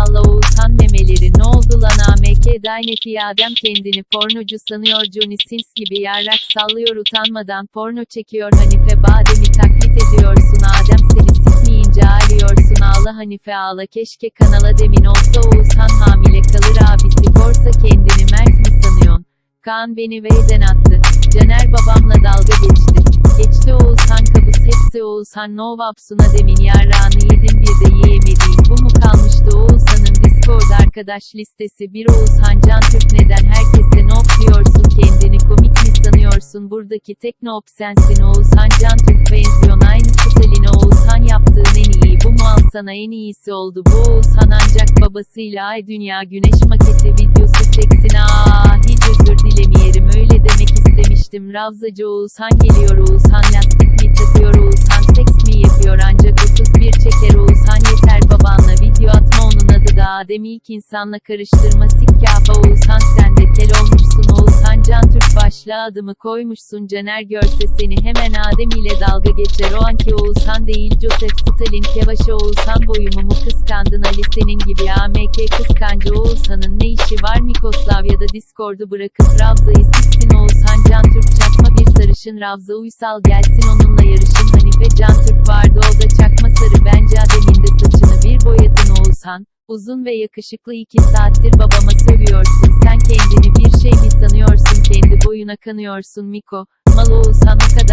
salla Oğuzhan memeleri. Ne oldu lan AMK Dyneti Adem kendini pornocu sanıyor. Johnny Sins gibi yarrak sallıyor. Utanmadan porno çekiyor. Hanife Badem'i taklit ediyorsun. Adem seni sikmeyince ağlıyorsun. Ağla Hanife ağla. Keşke kanala demin olsa. Oğuzhan hamile kalır. Abisi borsa kendini mert mi sanıyorsun? Kaan beni Veyden attı. Caner babamla dalga geçti. Geçti Oğuzhan kabus hepsi Oğuzhan no vapsuna demin yarrağını yedin arkadaş listesi bir Oğuzhan Can Türk neden herkese nop diyorsun kendini komik mi sanıyorsun? Buradaki tek nop sensin Oğuzhan Can Türk benziyon aynı Stalin'e Oğuzhan yaptığın en iyi bu mu al sana en iyisi oldu. Bu Oğuzhan ancak babasıyla ay dünya güneş maketi videosu çeksin ah hiç özür dilemeyelim öyle demek istemiştim. Ravzacı Oğuzhan geliyor Oğuzhan lastik mi takıyor Adem ilk insanla karıştırma sikkâfa Oğuzhan sen de kel olmuşsun. Oğuzhan Can Türk başlığa adımı koymuşsun. Caner görse seni hemen Adem ile dalga geçer. O anki Oğuzhan değil Joseph Stalin. Kevaş'a Oğuzhan boyumu mu kıskandın? Ali senin gibi AMK kıskancı. Oğuzhan'ın ne işi var? Mikoslavya'da Discord'u bırakıp Ravza'yı siksin. Oğuzhan Can Türk çakma bir sarışın. Ravza Uysal gelsin onunla yarışın. Hanife Can Türk vardı o da çakma sarı. Bence bir Oğuzhan Uzun ve yakışıklı iki saattir babama sövüyorsun. Sen kendini bir şey mi sanıyorsun? Kendi boyuna kanıyorsun Miko. Mal Oğuzhan o kadar